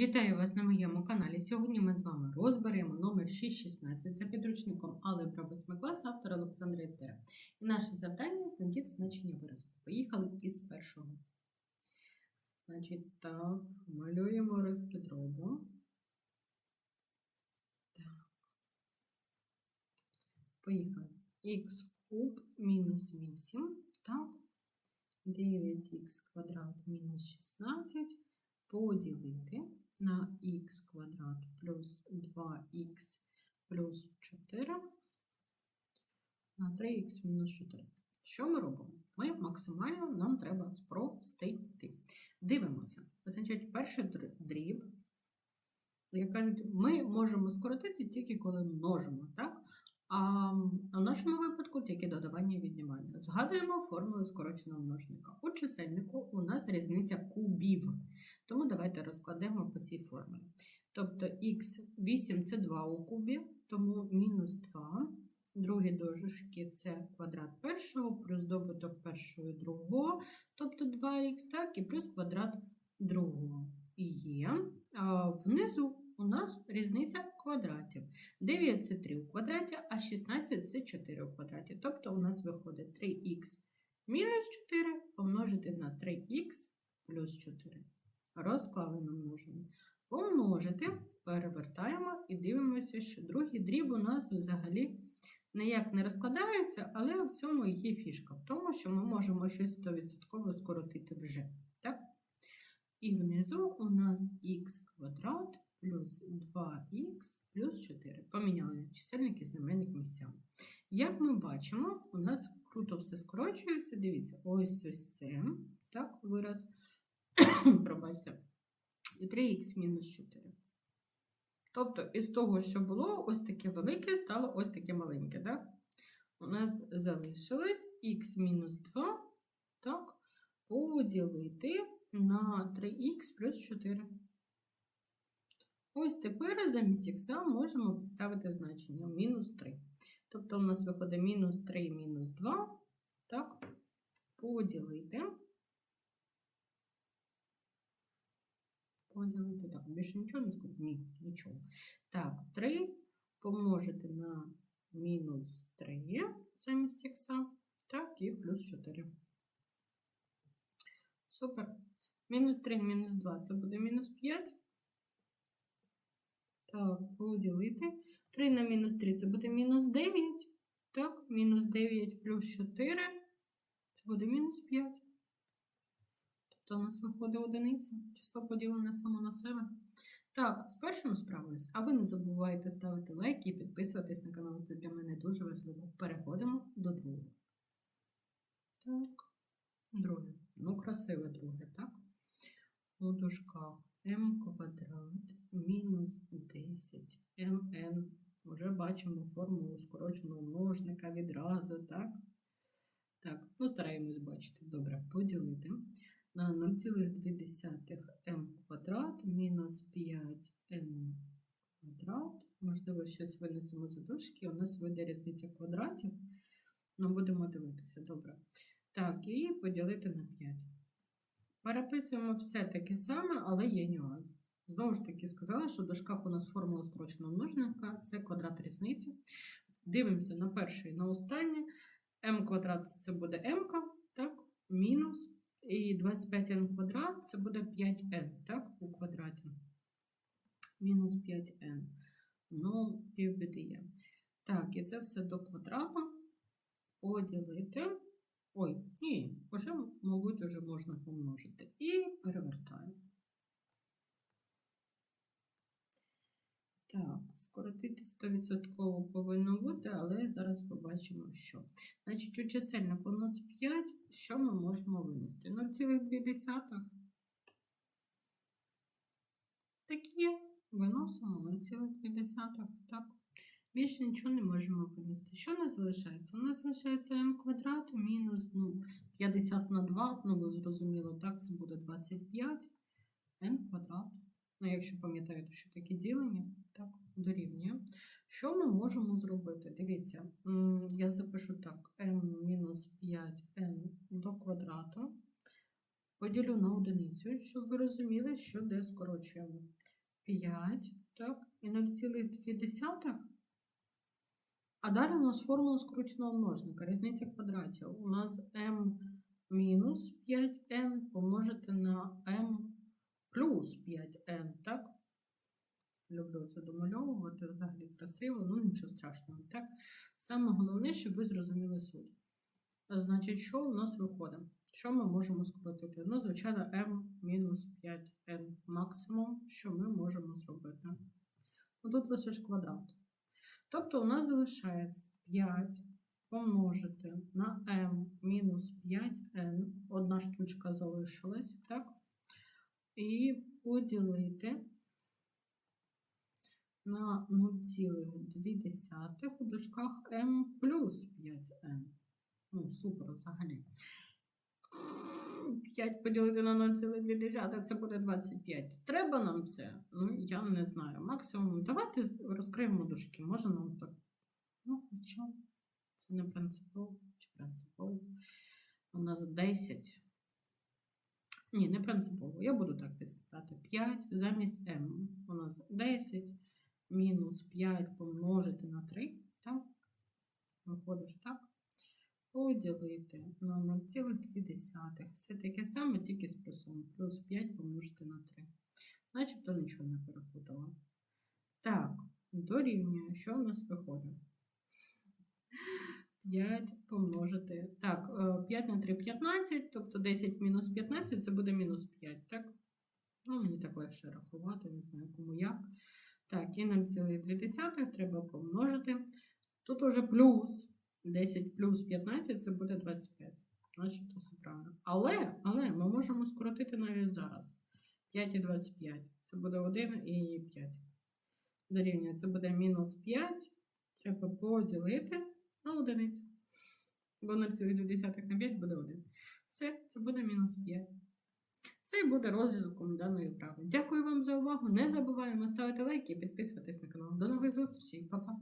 Вітаю вас на моєму каналі. Сьогодні ми з вами розберемо номер 616 за підручником Алgebra 8 клас автора Олександра Істера. І наше завдання знайти значення виразу. Поїхали із першого. Значить, так, малюємо розкидробу. Так. Поїхали. Х куб мінус 8, так. 9х квадрат мінус 16 поділити на х квадрат плюс 2х плюс 4 на 3х мінус 4. Що ми робимо? Ми максимально нам треба спростити. Дивимося. Значить, перший дріб, як кажуть, ми можемо скоротити тільки коли множимо, так? В нашому випадку тільки додавання і віднімання. Згадуємо формулу скороченого множника. У чисельнику у нас різниця кубів. Тому давайте розкладемо по цій формулі. Тобто х8 це 2 у кубі, тому мінус 2. Другі дужки це квадрат першого, плюс добуток першого і другого, тобто 2х, так, і плюс квадрат другого. І є. А внизу у нас різниця квадратів. 9 це 3 у квадраті, а 16 це 4 у квадраті. Тобто у нас виходить 3х мінус 4 помножити на 3х плюс 4. Розклали на множення. Помножити, перевертаємо і дивимося, що другий дріб у нас взагалі ніяк не розкладається, але в цьому є фішка, в тому, що ми можемо щось 100% скоротити вже. Так? І внизу у нас х квадрат плюс 2х плюс 4. Поміняли чисельник і знаменник місцями. Як ми бачимо, у нас круто все скорочується. Дивіться, ось ось це так, вираз. Пробачте. 3х мінус 4. Тобто, із того, що було, ось таке велике, стало ось таке маленьке. Так? У нас залишилось х мінус 2, так, поділити на 3х плюс 4. Ось тепер замість х можемо підставити значення мінус 3. Тобто у нас виходить мінус 3 мінус 2, так, поділити. Поділити, так, більше нічого не скажу? Ні, нічого. Так, 3 помножити на мінус 3 замість х, так, і плюс 4. Супер. Мінус 3, мінус 2 це буде мінус 5. Так, поділити. 3 на мінус 3 це буде мінус 9. Так, мінус 9 плюс 4 це буде мінус 5. Тобто у нас виходить одиниця. Число поділене само на себе. Так, з першим справились. А ви не забувайте ставити лайки і підписуватись на канал. Це для мене дуже важливо. Переходимо до другого. Так, друге. Ну, красиве друге, так? У дужках m квадрат мінус 10 mn. Вже бачимо формулу скороченого множника відразу, так? Так, ну стараємось бачити. Добре, поділити на 0,2 m квадрат мінус 5m квадрат. Можливо, щось винесемо за дужки. У нас вийде різниця квадратів. Ну, будемо дивитися, добре. Так, і поділити на 5. Переписуємо все таке саме, але є нюанс. Знову ж таки, сказала, що в дужках у нас формула скороченого множника це квадрат різниці. Дивимося на перший і на останнє. m квадрат це буде m, так, мінус. І 25n квадрат це буде 5n, так, у квадраті. Мінус 5n. Ну, півбіди є. Так, і це все до квадрату. Поділити. Ой, ні, вже, мабуть, вже можна помножити. І перевертаємо. Так, скоротити 100% повинно бути, але зараз побачимо, що. Значить, у чисельнику у нас 5, що ми можемо винести? 0,2. Такі виносимо 0,2. Так. Більше нічого не можемо винести. Що у нас залишається? У нас залишається m квадрат мінус ну, 50 на 2, ну ви зрозуміло, так, це буде 25 m квадрат. Ну, якщо пам'ятаєте, що таке ділення, так, дорівнює. Що ми можемо зробити? Дивіться, я запишу так: m мінус 5 5n до квадрату. Поділю на одиницю, щоб ви розуміли, що де скорочуємо. 5, так, і 0,2. А далі у нас формула скороченого множника, різниця квадратів. У нас m мінус 5n помножити на m плюс 5n, так? Люблю це домальовувати, взагалі красиво, ну нічого страшного, так? Саме головне, щоб ви зрозуміли суть. Значить, що у нас виходить? Що ми можемо скоротити? Ну, звичайно, m мінус 5n максимум, що ми можемо зробити. Ну, тут лише ж квадрат. Тобто у нас залишається 5 помножити на m мінус 5n, одна штучка залишилась, так? І поділити на 0,2 у дужках m плюс 5n. Ну, супер взагалі. 5 поділити на 0,2 це буде 25. Треба нам це? Ну, я не знаю. Максимум. Давайте розкриємо дужки. Може нам так. Ну, хоча це не принципово чи принципово. У нас 10. Ні, не принципово. Я буду так підставляти. 5 замість m. У нас 10 мінус 5 помножити на 3. Так? Виходиш так поділити на 0,2. Все таке саме, тільки з плюсом. Плюс 5 помножити на 3. Начебто нічого не перепутала. Так, дорівнює. Що у нас виходить? 5 помножити. Так, е, 5 на 3 15, тобто 10 мінус 15 це буде мінус 5, так? Ну, мені так легше рахувати, не знаю кому як. Так, і 0,2 треба помножити. Тут уже плюс. 10 плюс 15 це буде 25. Значить, все правильно. Але, але ми можемо скоротити навіть зараз. 5 і 25. Це буде 1 і 5. Дорівнює, це буде мінус 5. Треба поділити на одиницю. Бо 0,2 на 5 буде 1. Все, це буде мінус 5. Це і буде розв'язком даної вправи. Дякую вам за увагу. Не забуваємо ставити лайки і підписуватись на канал. До нових зустрічей. Па-па!